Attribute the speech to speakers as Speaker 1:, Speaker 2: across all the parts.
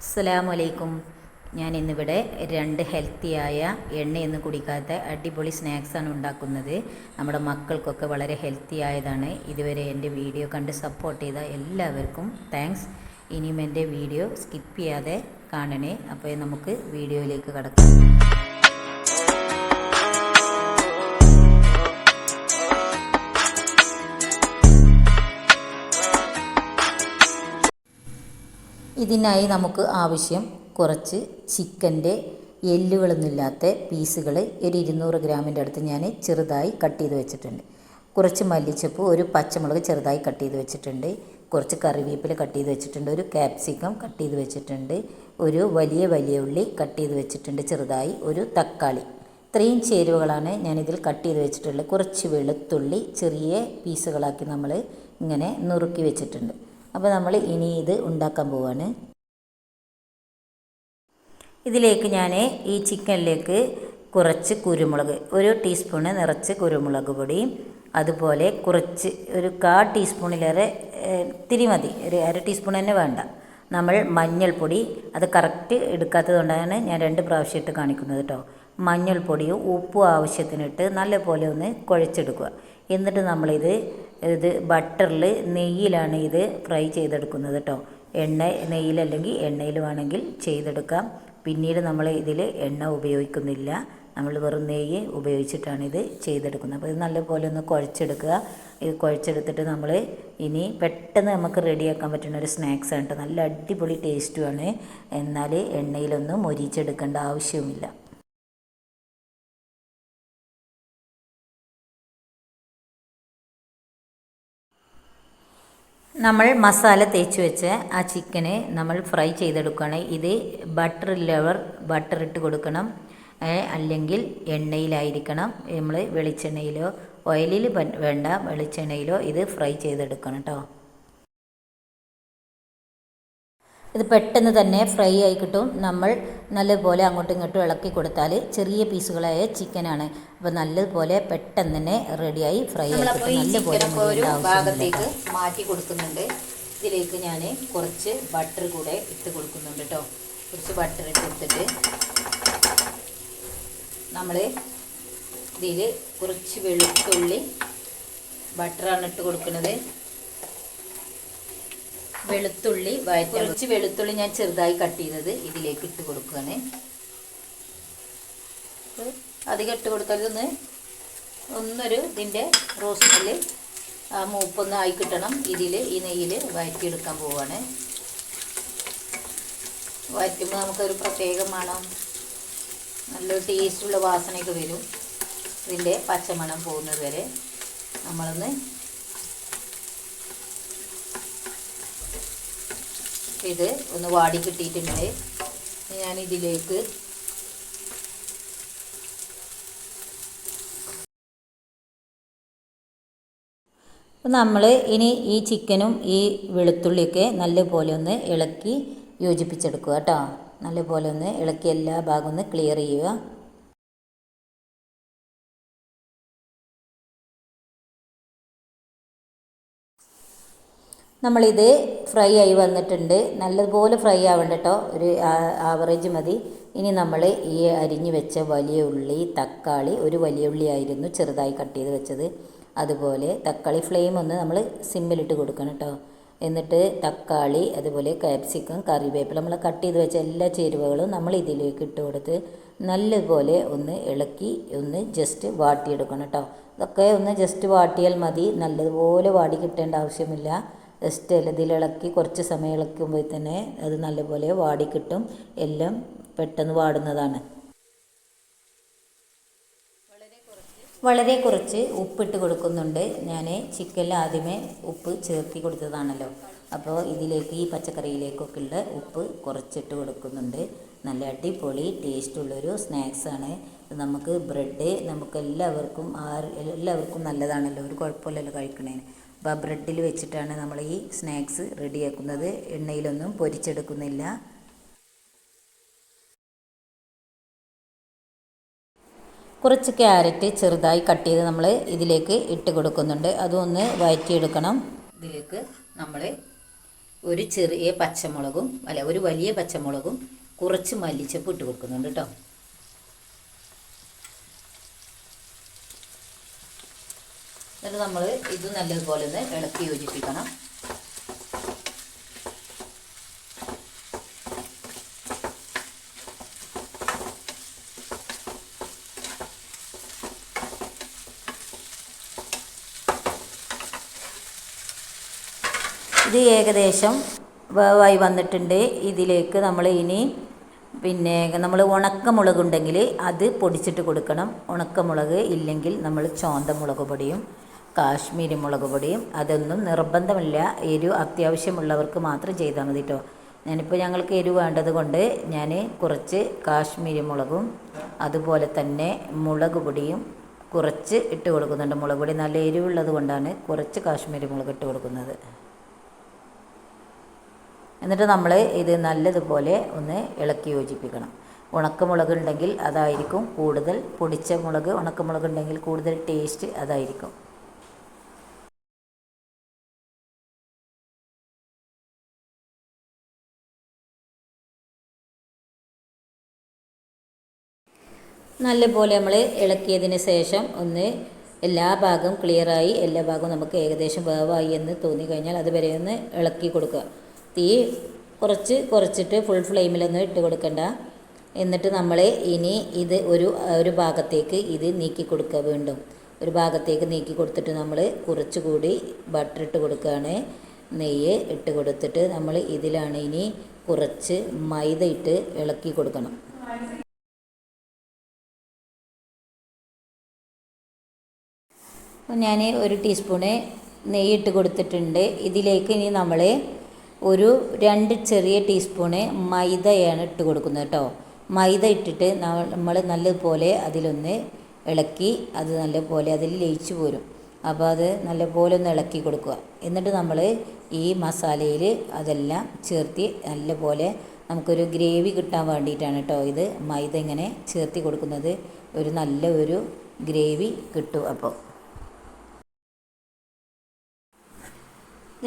Speaker 1: അസ്സലാമലൈക്കും. ഞാൻ ഇന്നിവിടെ രണ്ട് ഹെൽത്തിയായ എണ്ണയൊന്നും കുടിക്കാത്ത അടിപൊളി സ്നാക്സാണ് ഉണ്ടാക്കുന്നത്. നമ്മുടെ മക്കൾക്കൊക്കെ വളരെ ഹെൽത്തി ആയതാണ് ഇതുവരെ എന്റെ വീഡിയോ കണ്ട് സപ്പോർട്ട് ചെയ്ത എല്ലാവർക്കും താങ്ക്സ് ഇനിയും എന്റെ വീഡിയോ സ്കിപ്പ് ചെയ്യാതെ കാണണേ. അപ്പോൾ നമുക്ക് വീഡിയോയിലേക്ക് കടക്കാം. ഇതിനായി നമുക്ക് ആവശ്യം കുറച്ച് ചിക്കന്റെ എല്ലുകളൊന്നുമില്ലാത്ത പീസുകൾ ഒരു ഇരുന്നൂറ് ഗ്രാമിന്റെ അടുത്ത് ഞാൻ ചെറുതായി കട്ട് ചെയ്ത് വെച്ചിട്ടുണ്ട്. കുറച്ച് മല്ലിച്ചപ്പ് ഒരു പച്ചമുളക് ചെറുതായി കട്ട് ചെയ്ത് വെച്ചിട്ടുണ്ട്. കുറച്ച് കറിവേപ്പില കട്ട് ചെയ്ത് വെച്ചിട്ടുണ്ട്. ഒരു ക്യാപ്സിക്കം കട്ട് ചെയ്ത് വെച്ചിട്ടുണ്ട്. ഒരു വലിയ വലിയ ഉള്ളി കട്ട് ചെയ്ത് വെച്ചിട്ടുണ്ട് ചെറുതായി. ഒരു തക്കാളി. ഇത്രയും ചേരുവകളാണ് ഞാനിതിൽ കട്ട് ചെയ്ത് വെച്ചിട്ടുള്ളത്. കുറച്ച് വെളുത്തുള്ളി ചെറിയ പീസുകളാക്കി നമ്മൾ ഇങ്ങനെ നുറുക്കി വെച്ചിട്ടുണ്ട്. അപ്പോൾ നമ്മൾ ഇനി ഇത് ഉണ്ടാക്കാൻ പോവാണ്. ഇതിലേക്ക് ഞാൻ ഈ ചിക്കനിലേക്ക് കുറച്ച് കുരുമുളക് ഒരു ടീസ്പൂണ് നിറച്ച് കുരുമുളക് പൊടി അതുപോലെ കുറച്ച് ഒരു കാ ടീസ്പൂണിലേറെ ഇത്തിരി മതി. ഒരു അര ടീസ്പൂൺ തന്നെ വേണ്ട. നമ്മൾ മഞ്ഞൾപ്പൊടി അത് കറക്റ്റ് എടുക്കാത്തത് കൊണ്ടാണ് ഞാൻ രണ്ട് പ്രാവശ്യം ഇട്ട് കാണിക്കുന്നത് കേട്ടോ മഞ്ഞൾപ്പൊടിയും ഉപ്പും ആവശ്യത്തിനിട്ട് നല്ലപോലെ ഒന്ന് കുഴച്ചെടുക്കുക. എന്നിട്ട് നമ്മളിത് ഇത് ബട്ടറിൽ നെയ്യിലാണ് ഇത് ഫ്രൈ ചെയ്തെടുക്കുന്നത് കേട്ടോ എണ്ണ നെയ്യിലല്ലെങ്കിൽ എണ്ണയിൽ വേണമെങ്കിൽ ചെയ്തെടുക്കാം. പിന്നീട് നമ്മൾ ഇതിൽ എണ്ണ ഉപയോഗിക്കുന്നില്ല. നമ്മൾ വെറും നെയ്യ് ഉപയോഗിച്ചിട്ടാണ് ഇത് ചെയ്തെടുക്കുന്നത്. അപ്പോൾ ഇത് നല്ലപോലെ ഒന്ന് കുഴച്ചെടുക്കുക. ഇത് കുഴച്ചെടുത്തിട്ട് നമ്മൾ ഇനി പെട്ടെന്ന് നമുക്ക് റെഡിയാക്കാൻ പറ്റുന്ന ഒരു സ്നാക്സ് ആണ് കേട്ടോ നല്ല അടിപൊളി ടേസ്റ്റുമാണ്. എന്നാൽ എണ്ണയിലൊന്നും മൊരിച്ചെടുക്കേണ്ട ആവശ്യവുമില്ല. നമ്മൾ മസാല തേച്ച് വെച്ച് ആ ചിക്കനെ നമ്മൾ ഫ്രൈ ചെയ്തെടുക്കുകയാണ്. ഇത് ബട്ടർ ലവർ ബട്ടർ ഇട്ട് കൊടുക്കണം. അല്ലെങ്കിൽ എണ്ണയിലായിരിക്കണം. നമ്മൾ വെളിച്ചെണ്ണയിലോ ഓയിലിൽ വേണ്ട വെളിച്ചെണ്ണയിലോ ഇത് ഫ്രൈ ചെയ്തെടുക്കണം കേട്ടോ ഇത് പെട്ടെന്ന് തന്നെ ഫ്രൈ ആയി കിട്ടും. നമ്മൾ നല്ലതുപോലെ അങ്ങോട്ടും ഇങ്ങോട്ടും ഇളക്കി കൊടുത്താൽ ചെറിയ പീസുകളായ ചിക്കനാണ് അപ്പോൾ നല്ലതുപോലെ പെട്ടെന്ന് തന്നെ റെഡിയായി ഫ്രൈ ആയി കിട്ടും. നല്ലപോലെ ഭാഗത്തേക്ക് മാറ്റി കൊടുക്കുന്നുണ്ട്. ഇതിലേക്ക് ഞാൻ കുറച്ച് ബട്ടർ കൂടെ ഇട്ട് കൊടുക്കുന്നുണ്ട് കേട്ടോ. കുറച്ച് ബട്ടർ ഇട്ട് കൊടുത്തിട്ട് നമ്മൾ ഇതിൽ കുറച്ച് വെളുത്തുള്ളി ബട്ടറാണ് ഇട്ട് കൊടുക്കുന്നത്. വെളുത്തുള്ളി വയറ്റ കുറച്ച് വെളുത്തുള്ളി ഞാൻ ചെറുതായി കട്ട് ചെയ്തത് ഇതിലേക്ക് ഇട്ട് കൊടുക്കുകയാണ്. അധികം ഇട്ട് കൊടുക്കരുത്. ഒന്ന് ഒന്നൊരു ഇതിന്റെ റോസ്റ്റിൽ ആ മൂപ്പൊന്ന് ആയി കിട്ടണം. ഇതിൽ ഈ നെയ്യിൽ വയറ്റിയെടുക്കാൻ പോവുകയാണ് വയറ്റുമ്പോൾ നമുക്കൊരു പ്രത്യേക മണം നല്ലൊരു ടേസ്റ്റുള്ള വാസനയൊക്കെ വരും. ഇതിന്റെ പച്ചമണം പോകുന്നത് വരെ നമ്മളൊന്ന് ഇത് ഒന്ന് വാടി കിട്ടിയിട്ടുണ്ട്. ഞാൻ ഇതിലേക്ക് നമ്മൾ ഇനി ഈ ചിക്കനും ഈ വെളുത്തുള്ളിയൊക്കെ നല്ലപോലെ ഒന്ന് ഇളക്കി യോജിപ്പിച്ചെടുക്കുക കേട്ടോ. നല്ലപോലെ ഒന്ന് ഇളക്കി എല്ലാ ഭാഗവും ഒന്ന് ക്ലിയർ ചെയ്യുക. നമ്മളിത് ഫ്രൈ ആയി വന്നിട്ടുണ്ട്. നല്ലതുപോലെ ഫ്രൈ ആവണ്ട കേട്ടോ ഒരു ആവറേജ് മതി. ഇനി നമ്മൾ ഈ അരിഞ്ഞു വെച്ച വലിയ ഉള്ളി തക്കാളി ഒരു വലിയ ഉള്ളി ആയിരുന്നു ചെറുതായി കട്ട് ചെയ്ത് വെച്ചത്. അതുപോലെ തക്കാളി ഫ്ലെയിം ഒന്ന് നമ്മൾ സിമ്മിലിട്ട് കൊടുക്കണം കേട്ടോ എന്നിട്ട് തക്കാളി അതുപോലെ ക്യാപ്സിക്കം കറിവേപ്പില നമ്മൾ കട്ട് ചെയ്ത് വെച്ച എല്ലാ ചേരുവകളും നമ്മൾ ഇതിലേക്ക് ഇട്ട് കൊടുത്ത് നല്ലതുപോലെ ഒന്ന് ഇളക്കി ഒന്ന് ജസ്റ്റ് വാട്ടിയെടുക്കണം കേട്ടോ ഇതൊക്കെ ഒന്ന് ജസ്റ്റ് വാട്ടിയാൽ മതി. നല്ലതുപോലെ വാടി കിട്ടേണ്ട ആവശ്യമില്ല. ജസ്റ്റ് ഇതിൽ ഇളക്കി കുറച്ച് സമയം ഇളക്കുമ്പോൾ തന്നെ അത് നല്ലപോലെ വാടി കിട്ടും എല്ലാം പെട്ടെന്ന് വാടുന്നതാണ്. വളരെ കുറച്ച് ഉപ്പിട്ട് കൊടുക്കുന്നുണ്ട്. ഞാൻ ചിക്കനിൽ ആദ്യമേ ഉപ്പ് ചേർത്തി കൊടുത്തതാണല്ലോ. അപ്പോൾ ഇതിലേക്ക് ഈ പച്ചക്കറിയിലേക്കൊക്കെ ഉള്ള ഉപ്പ് കുറച്ചിട്ട് കൊടുക്കുന്നുണ്ട്. നല്ല അടിപൊളി ടേസ്റ്റുള്ളൊരു സ്നാക്സാണ്. നമുക്ക് ബ്രെഡ് നമുക്ക് എല്ലാവർക്കും എല്ലാവർക്കും നല്ലതാണല്ലോ. ഒരു കുഴപ്പമില്ലല്ലോ കഴിക്കണേന്. അപ്പോൾ ബ്രെഡിൽ വെച്ചിട്ടാണ് നമ്മൾ ഈ സ്നാക്സ് റെഡിയാക്കുന്നത്. എണ്ണയിലൊന്നും പൊരിച്ചെടുക്കുന്നില്ല. കുറച്ച് ക്യാരറ്റ് ചെറുതായി കട്ട് ചെയ്ത് നമ്മൾ ഇതിലേക്ക് ഇട്ട് കൊടുക്കുന്നുണ്ട്. അതൊന്ന് വഴറ്റിയെടുക്കണം ഇതിലേക്ക് നമ്മൾ ഒരു ചെറിയ പച്ചമുളകും അല്ല ഒരു വലിയ പച്ചമുളകും കുറച്ച് മല്ലിച്ചപ്പ് ഇട്ട് കൊടുക്കുന്നുണ്ട് കേട്ടോ. എന്നിട്ട് നമ്മൾ ഇത് നല്ലതുപോലെ ഒന്ന് ഇളക്കി യോജിപ്പിക്കണം. ഇത് ഏകദേശം വേവായി വന്നിട്ടുണ്ട്. ഇതിലേക്ക് നമ്മൾ ഇനി പിന്നെ നമ്മൾ ഉണക്കമുളകുണ്ടെങ്കിൽ അത് പൊടിച്ചിട്ട് കൊടുക്കണം. ഉണക്കമുളക് ഇല്ലെങ്കിൽ നമ്മൾ ചോന്ത മുളക് പൊടിയും കാശ്മീരി മുളക് പൊടിയും അതൊന്നും നിർബന്ധമില്ല. എരിവ് അത്യാവശ്യമുള്ളവർക്ക് മാത്രം ചെയ്താൽ മതി കേട്ടോ ഞാനിപ്പോൾ ഞങ്ങൾക്ക് എരിവ് വേണ്ടത് കൊണ്ട് ഞാൻ കുറച്ച് കാശ്മീരി മുളകും അതുപോലെ തന്നെ മുളക് പൊടിയും കുറച്ച് ഇട്ട് കൊടുക്കുന്നുണ്ട്. മുളക് പൊടി നല്ല എരിവുള്ളത് കൊണ്ടാണ് കുറച്ച് കാശ്മീരി മുളക് ഇട്ട് കൊടുക്കുന്നത്. എന്നിട്ട് നമ്മൾ ഇത് നല്ലതുപോലെ ഒന്ന് ഇളക്കി യോജിപ്പിക്കണം. ഉണക്കമുളക് ഉണ്ടെങ്കിൽ അതായിരിക്കും കൂടുതൽ. പൊടിച്ച മുളക് ഉണക്കമുളക് ഉണ്ടെങ്കിൽ കൂടുതൽ ടേസ്റ്റ് അതായിരിക്കും. നല്ലപോലെ നമ്മൾ ഇളക്കിയതിന് ശേഷം ഒന്ന് എല്ലാ ഭാഗവും ക്ലിയറായി എല്ലാ ഭാഗവും നമുക്ക് ഏകദേശം വേവായി എന്ന് തോന്നി കഴിഞ്ഞാൽ അതുവരെ ഒന്ന് ഇളക്കി കൊടുക്കുക. തീ കുറച്ച് കുറച്ചിട്ട് ഫുൾ ഫ്ലെയിമിലൊന്നും ഇട്ട് കൊടുക്കണ്ട. എന്നിട്ട് നമ്മൾ ഇനി ഇത് ഒരു ഒരു ഭാഗത്തേക്ക് ഇത് നീക്കി കൊടുക്കുക വീണ്ടും. ഒരു ഭാഗത്തേക്ക് നീക്കി കൊടുത്തിട്ട് നമ്മൾ കുറച്ചുകൂടി ബട്ടർ ഇട്ട് കൊടുക്കുകയാണ്. നെയ്യ് ഇട്ട് കൊടുത്തിട്ട് നമ്മൾ ഇതിലാണ് ഇനി കുറച്ച് മൈദ ഇട്ട് ഇളക്കി കൊടുക്കണം. ഞാൻ ഒരു ടീസ്പൂണ് നെയ്യ് ഇട്ട് കൊടുത്തിട്ടുണ്ട്. ഇതിലേക്ക് ഇനി നമ്മൾ ഒരു രണ്ട് ചെറിയ ടീസ്പൂണ് മൈദയാണ് ഇട്ട് കൊടുക്കുന്നത് കേട്ടോ. മൈദ ഇട്ടിട്ട് നമ്മൾ നല്ലതുപോലെ അതിലൊന്ന് ഇളക്കി അത് നല്ലപോലെ അതിൽ ലയിച്ചു പോരും. അപ്പോൾ അത് നല്ലപോലെ ഒന്ന് ഇളക്കി കൊടുക്കുക. എന്നിട്ട് നമ്മൾ ഈ മസാലയിൽ അതെല്ലാം ചേർത്തി നല്ലപോലെ നമുക്കൊരു ഗ്രേവി കിട്ടാൻ വേണ്ടിയിട്ടാണ് കേട്ടോ ഇത് മൈദ ഇങ്ങനെ ചേർത്തി കൊടുക്കുന്നത്. ഒരു നല്ല ഒരു ഗ്രേവി കിട്ടും അപ്പോൾ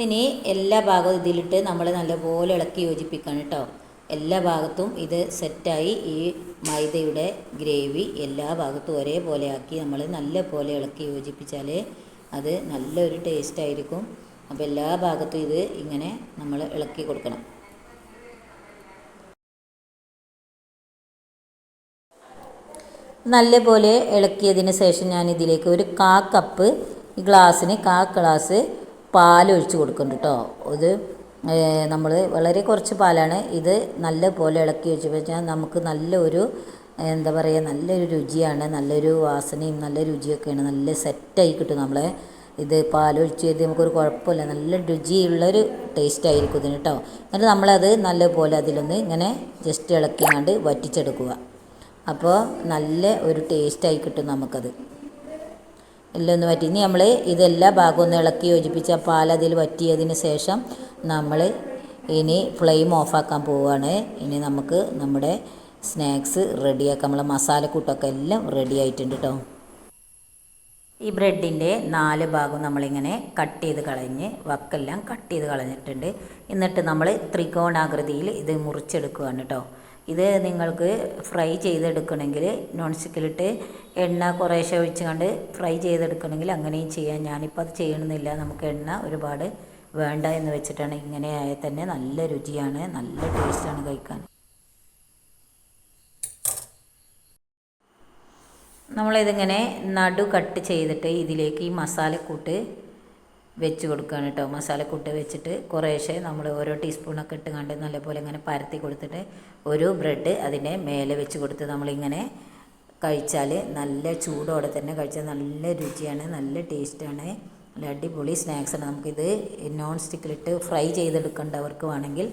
Speaker 1: ഇനി എല്ലാ ഭാഗവും ഇതിലിട്ട് നമ്മൾ നല്ലപോലെ ഇളക്കി യോജിപ്പിക്കണം കേട്ടോ. എല്ലാ ഭാഗത്തും ഇത് സെറ്റായി ഈ മൈദയുടെ ഗ്രേവി എല്ലാ ഭാഗത്തും ഒരേപോലെ ആക്കി നമ്മൾ നല്ല പോലെ ഇളക്കി യോജിപ്പിച്ചാൽ അത് നല്ലൊരു ടേസ്റ്റ് ആയിരിക്കും. അപ്പോൾ എല്ലാ ഭാഗത്തും ഇത് ഇങ്ങനെ നമ്മൾ ഇളക്കി കൊടുക്കണം. നല്ലപോലെ ഇളക്കിയതിന് ശേഷം ഞാൻ ഇതിലേക്ക് ഒരു കാ കപ്പ് ഗ്ലാസ്സിന് കാ ഗ്ലാസ് പാലൊഴിച്ച് കൊടുക്കുന്നുണ്ട് കേട്ടോ ഇത് നമ്മൾ വളരെ കുറച്ച് പാലാണ് ഇത് നല്ല പോലെ ഇളക്കി വെച്ച് വെച്ചാൽ നമുക്ക് നല്ലൊരു എന്താ പറയുക നല്ലൊരു രുചിയാണ് നല്ലൊരു വാസനയും നല്ല രുചിയൊക്കെയാണ് നല്ല സെറ്റായി കിട്ടും നമ്മളെ. ഇത് പാലൊഴിച്ച് ചെയ്ത് നമുക്കൊരു കുഴപ്പമില്ല നല്ല രുചിയുള്ളൊരു ടേസ്റ്റ് ആയിരിക്കും ഇതിന് കേട്ടോ എന്നിട്ട് നമ്മളത് നല്ലപോലെ അതിലൊന്ന് ഇങ്ങനെ ജസ്റ്റ് ഇളക്കിയാണ്ട് വറ്റിച്ചെടുക്കുക. അപ്പോൾ നല്ല ഒരു ടേസ്റ്റായി കിട്ടും നമുക്കത്. എല്ലാം ഒന്ന് വറ്റി ഇനി നമ്മൾ ഇതെല്ലാ ഭാഗവും ഒന്ന് ഇളക്കി യോജിപ്പിച്ച പാൽ അതിൽ വറ്റിയതിന് ശേഷം നമ്മൾ ഇനി ഫ്ലെയിം ഓഫാക്കാൻ പോവുകയാണ് ഇനി നമുക്ക് നമ്മുടെ സ്നാക്സ് റെഡിയാക്കാം. നമ്മളെ മസാലക്കൂട്ടൊക്കെ എല്ലാം റെഡി ആയിട്ടുണ്ട് കേട്ടോ ഈ ബ്രെഡിന്റെ നാല് ഭാഗം നമ്മളിങ്ങനെ കട്ട് ചെയ്ത് കളഞ്ഞ് വക്കെല്ലാം കട്ട് ചെയ്ത് കളഞ്ഞിട്ടുണ്ട്. എന്നിട്ട് നമ്മൾ ത്രികോണാകൃതിയിൽ ഇത് മുറിച്ചെടുക്കുകയാണ് കേട്ടോ ഇത് നിങ്ങൾക്ക് ഫ്രൈ ചെയ്തെടുക്കണമെങ്കിൽ നോൺ സ്റ്റിക്കിലിട്ട് എണ്ണ കുറേശ്ശെ ഒഴിച്ച് കണ്ട് ഫ്രൈ ചെയ്തെടുക്കണമെങ്കിൽ അങ്ങനെയും ചെയ്യാം. ഞാനിപ്പോൾ അത് ചെയ്യണമെന്നില്ല നമുക്ക് എണ്ണ ഒരുപാട് വേണ്ട എന്ന് വെച്ചിട്ടാണ് ഇങ്ങനെ ആയാൽ തന്നെ നല്ല രുചിയാണ് നല്ല ടേസ്റ്റാണ് കഴിക്കാൻ. നമ്മളിതിങ്ങനെ നടു കട്ട് ചെയ്തിട്ട് ഇതിലേക്ക് ഈ മസാലക്കൂട്ട് വെച്ച് കൊടുക്കുകയാണ് കേട്ടോ. മസാലക്കൂട്ട് വെച്ചിട്ട് കുറേശ്ശെ നമ്മൾ ഓരോ ടീസ്പൂണൊക്കെ ഇട്ട് കണ്ട് നല്ലപോലെ ഇങ്ങനെ പരത്തി കൊടുത്തിട്ട് ഒരു ബ്രെഡ് അതിന്റെ മേലെ വെച്ച് കൊടുത്ത് നമ്മളിങ്ങനെ കഴിച്ചാൽ നല്ല ചൂടോടെ തന്നെ കഴിച്ചാൽ നല്ല രുചിയാണ് നല്ല ടേസ്റ്റാണ് നല്ല അടിപൊളി സ്നാക്സാണ് നമുക്കിത് നോൺ സ്റ്റിക്കിലിട്ട് ഫ്രൈ ചെയ്തെടുക്കേണ്ടവർക്ക് വേണമെങ്കിൽ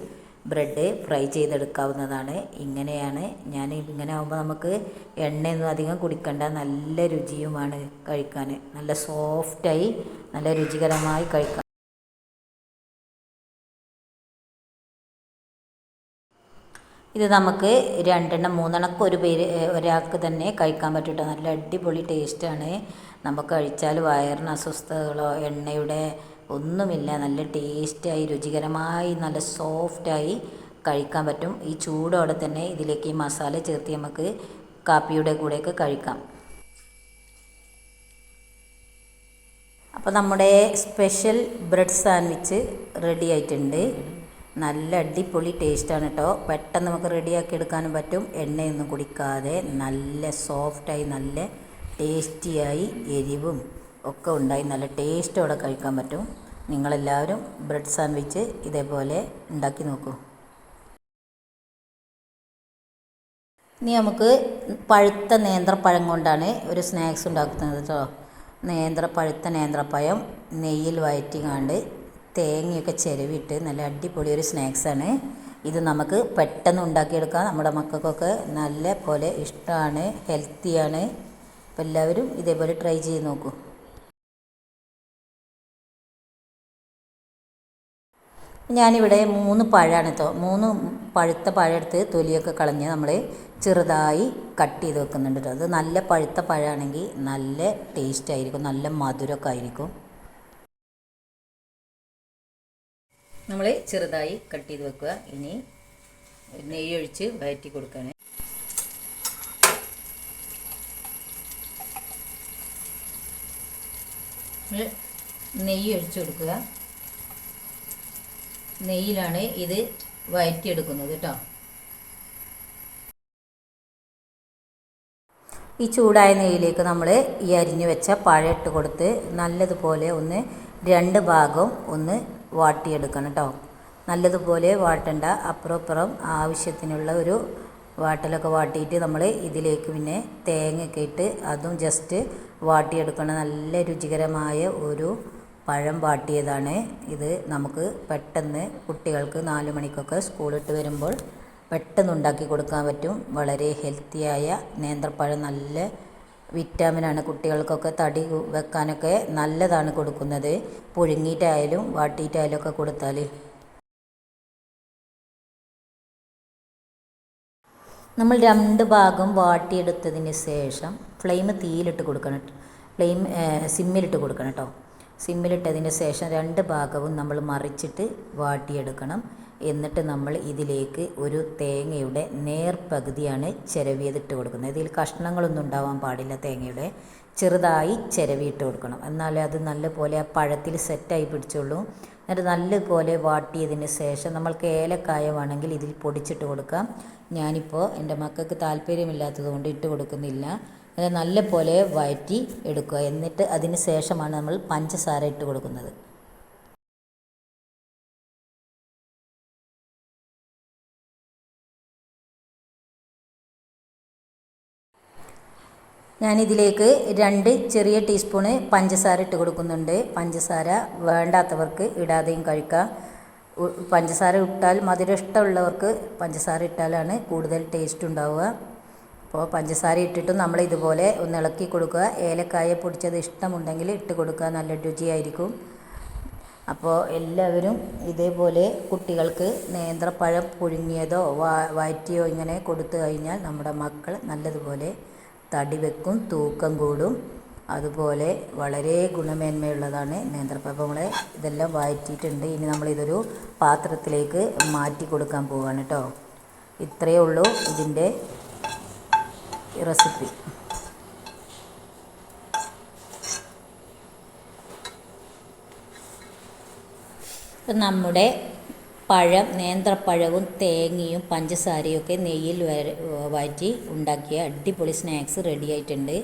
Speaker 1: ബ്രെഡ് ഫ്രൈ ചെയ്തെടുക്കാവുന്നതാണ്. ഇങ്ങനെയാണ് ഞാൻ ഇങ്ങനെ ആകുമ്പോൾ നമുക്ക് എണ്ണയൊന്നും അധികം കുടിക്കണ്ട നല്ല രുചിയുമാണ് കഴിക്കാൻ നല്ല സോഫ്റ്റായി നല്ല രുചികരമായി കഴിക്കാം. ഇത് നമുക്ക് രണ്ടെണ്ണം മൂന്നെണ്ണക്ക് ഒരു പേര് ഒരാൾക്ക് തന്നെ കഴിക്കാൻ പറ്റും നല്ല അടിപൊളി ടേസ്റ്റാണ് നമുക്ക് കഴിച്ചാൽ വയറിന് അസ്വസ്ഥതകളോ എണ്ണയുടെ ഒന്നുമില്ല. നല്ല ടേസ്റ്റായി രുചികരമായി നല്ല സോഫ്റ്റായി കഴിക്കാൻ പറ്റും. ഈ ചൂടോടെ തന്നെ ഇതിലേക്ക് ഈ മസാല ചേർത്ത് നമുക്ക് കാപ്പിയുടെ കൂടെയൊക്കെ കഴിക്കാം. അപ്പോൾ നമ്മുടെ സ്പെഷ്യൽ ബ്രെഡ് സാൻഡ്വിച്ച് റെഡി ആയിട്ടുണ്ട്. നല്ല അടിപൊളി ടേസ്റ്റാണ് കേട്ടോ പെട്ടെന്ന് നമുക്ക് റെഡിയാക്കി എടുക്കാനും പറ്റും. എണ്ണയൊന്നും കുടിക്കാതെ നല്ല സോഫ്റ്റായി നല്ല ടേസ്റ്റിയായി എരിവും ഒക്കെ ഉണ്ടായി. നല്ല ടേസ്റ്റോടെ കഴിക്കാൻ പറ്റും. നിങ്ങളെല്ലാവരും ബ്രെഡ് സാൻഡ്വിച്ച് ഇതേപോലെ ഉണ്ടാക്കി നോക്കൂ. ഇനി നമുക്ക് പഴുത്ത നേന്ത്രപ്പഴം കൊണ്ടാണ് ഒരു സ്നാക്സ് ഉണ്ടാക്കുന്നത് കേട്ടോ നേന്ത്ര പഴുത്ത നേന്ത്രപ്പഴം നെയ്യിൽ വയറ്റിങ്ങാണ്ട് തേങ്ങയൊക്കെ ചിരവിട്ട് നല്ല അടിപൊളി ഒരു സ്നാക്സാണ് ഇത് നമുക്ക് പെട്ടെന്ന് ഉണ്ടാക്കിയെടുക്കാം. നമ്മുടെ മക്കൾക്കൊക്കെ നല്ല പോലെ ഇഷ്ടമാണ് ഹെൽത്തിയാണ്. അപ്പോൾ എല്ലാവരും ഇതേപോലെ ട്രൈ ചെയ്ത് നോക്കൂ. ഞാനിവിടെ മൂന്ന് പഴമാണ് മൂന്ന് പഴുത്ത പഴം എടുത്ത് തൊലിയൊക്കെ കളഞ്ഞ് നമ്മൾ ചെറുതായി കട്ട് ചെയ്ത് വെക്കുന്നുണ്ട് അത് നല്ല പഴുത്ത പഴമാണെങ്കിൽ നല്ല ടേസ്റ്റ് ആയിരിക്കും നല്ല മധുരമൊക്കെ ആയിരിക്കും. നമ്മൾ ചെറുതായി കട്ട് ചെയ്ത് വെക്കുക. ഇനി നെയ്യ് ഒഴിച്ച് വയറ്റി കൊടുക്കണേ നെയ്യ് ഒഴിച്ച് കൊടുക്കുക. നെയ്യിലാണ് ഇത് വയറ്റിയെടുക്കുന്നത് കേട്ടോ. ഈ ചൂടായ നെയ്യിലേക്ക് നമ്മൾ ഈ അരിഞ്ഞു വെച്ച പഴം ഇട്ട് കൊടുത്ത് നല്ലതുപോലെ ഒന്ന് രണ്ട് ഭാഗം ഒന്ന് വാട്ടിയെടുക്കണം കേട്ടോ. നല്ലതുപോലെ വാട്ടണ്ട. അപ്പുറം അപ്പുറം ആവശ്യത്തിനുള്ള ഒരു വാട്ടലൊക്കെ വാട്ടിയിട്ട് നമ്മൾ ഇതിലേക്ക് പിന്നെ തേങ്ങയൊക്കെ ഇട്ട് അതും ജസ്റ്റ് വാട്ടിയെടുക്കണം. നല്ല രുചികരമായ ഒരു പഴം വാട്ടിയതാണ്. ഇത് നമുക്ക് പെട്ടെന്ന് കുട്ടികൾക്ക് നാല് മണിക്കൊക്കെ സ്കൂളിട്ട് വരുമ്പോൾ പെട്ടെന്ന് ഉണ്ടാക്കി കൊടുക്കാൻ പറ്റും. വളരെ ഹെൽത്തിയായ നേന്ത്രപ്പഴം നല്ല വിറ്റാമിനാണ് കുട്ടികൾക്കൊക്കെ തടി വെക്കാനൊക്കെ നല്ലതാണ് കൊടുക്കുന്നത്. പുഴുങ്ങിയിട്ടായാലും വാട്ടിയിട്ടായാലും ഒക്കെ കൊടുത്താൽ നമ്മൾ രണ്ട് ഭാഗം വാട്ടിയെടുത്തതിന് ശേഷം ഫ്ലെയിം തീയിലിട്ട് കൊടുക്കണം. ഫ്ലെയിം സിമ്മിലിട്ട് കൊടുക്കണം കേട്ടോ സിമ്മിലിട്ടതിന് ശേഷം രണ്ട് ഭാഗവും നമ്മൾ മറിച്ചിട്ട് വാട്ടിയെടുക്കണം. എന്നിട്ട് നമ്മൾ ഇതിലേക്ക് ഒരു തേങ്ങയുടെ നേർപകുതിയാണ് ചിരവിയതിട്ട് കൊടുക്കുന്നത്. ഇതിൽ കഷ്ണങ്ങളൊന്നും ഉണ്ടാവാൻ പാടില്ല തേങ്ങയുടെ. ചെറുതായി ചിരവിയിട്ട് കൊടുക്കണം. എന്നാലേ അത് നല്ലപോലെ ആ പഴത്തിൽ സെറ്റായി പിടിച്ചുള്ളൂ. എന്നിട്ട് നല്ലപോലെ വാട്ടിയതിന് ശേഷം നമ്മൾക്ക് ഏലക്കായ വേണമെങ്കിൽ ഇതിൽ പൊടിച്ചിട്ട് കൊടുക്കാം. ഞാനിപ്പോൾ എന്റെ മക്കൾക്ക് താല്പര്യമില്ലാത്തത് കൊണ്ട് ഇട്ട് കൊടുക്കുന്നില്ല. അത് നല്ലപോലെ വഴറ്റി എടുക്കുക. എന്നിട്ട് അതിന് ശേഷമാണ് നമ്മൾ പഞ്ചസാര ഇട്ട് കൊടുക്കുന്നത്. ഞാനിതിലേക്ക് രണ്ട് ചെറിയ ടീസ്പൂണ് പഞ്ചസാര ഇട്ട് കൊടുക്കുന്നുണ്ട്. പഞ്ചസാര വേണ്ടാത്തവർക്ക് ഇടാതെയും കഴിക്കാം. പഞ്ചസാര ഇട്ടാൽ മധുരം ഇഷ്ടമുള്ളവർക്ക് പഞ്ചസാര ഇട്ടാലാണ് കൂടുതൽ ടേസ്റ്റ് ഉണ്ടാവുക. അപ്പോൾ പഞ്ചസാര ഇട്ടിട്ട് നമ്മൾ ഇതുപോലെ ഒന്ന് ഇളക്കി കൊടുക്കുക. ഏലക്കായ പൊടിച്ചത് ഇഷ്ടമുണ്ടെങ്കിൽ ഇട്ട് കൊടുക്കുക. നല്ല രുചിയായിരിക്കും. അപ്പോൾ എല്ലാവരും ഇതേപോലെ കുട്ടികൾക്ക് നേന്ത്രപ്പഴം പുഴുങ്ങിയതോ വയറ്റിയോ ഇങ്ങനെ കൊടുത്തു കഴിഞ്ഞാൽ നമ്മുടെ മക്കൾ നല്ലതുപോലെ തടി വെക്കും തൂക്കം കൂടും. അതുപോലെ വളരെ ഗുണമേന്മയുള്ളതാണ് നേന്ത്രപ്പഴം. ഇതെല്ലാം വഴറ്റിയിട്ടുണ്ട് ഇനി നമ്മളിതൊരു പാത്രത്തിലേക്ക് മാറ്റി കൊടുക്കാൻ പോവുകയാണ് കേട്ടോ. ഇത്രയേ ഉള്ളൂ ഇതിന്റെ റെസിപ്പി. നമ്മുടെ പഴം നേന്ത്രപ്പഴവും തേങ്ങയും പഞ്ചസാരയും ഒക്കെ നെയ്യിൽ വാറ്റി ഉണ്ടാക്കിയ അടിപൊളി സ്നാക്സ് റെഡി ആയിട്ടുണ്ട്.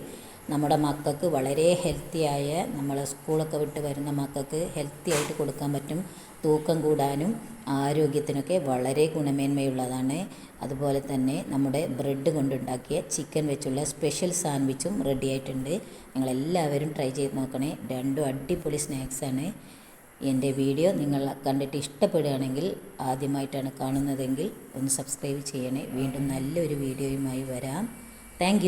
Speaker 1: നമ്മുടെ മക്കൾക്ക് വളരെ ഹെൽത്തിയായ നമ്മൾ സ്കൂളൊക്കെ വിട്ട് വരുന്ന മക്കൾക്ക് ഹെൽത്തി ആയിട്ട് കൊടുക്കാൻ പറ്റും. തൂക്കം കൂടാനും ആരോഗ്യത്തിനൊക്കെ വളരെ ഗുണമേന്മയുള്ളതാണ്. അതുപോലെ തന്നെ നമ്മുടെ ബ്രെഡ് കൊണ്ടുണ്ടാക്കിയ ചിക്കൻ വെച്ചുള്ള സ്പെഷ്യൽ സാൻഡ്വിച്ചും റെഡിയായിട്ടുണ്ട്. നിങ്ങളെല്ലാവരും ട്രൈ ചെയ്ത് നോക്കണേ. രണ്ടും അടിപൊളി സ്നാക്സാണ്. എന്റെ വീഡിയോ നിങ്ങൾ കണ്ടിട്ട് ഇഷ്ടപ്പെടുകയാണെങ്കിൽ ആദ്യമായിട്ടാണ് കാണുന്നതെങ്കിൽ ഒന്ന് സബ്സ്ക്രൈബ് ചെയ്യണേ. വീണ്ടും നല്ലൊരു വീഡിയോയുമായി വരാം. താങ്ക്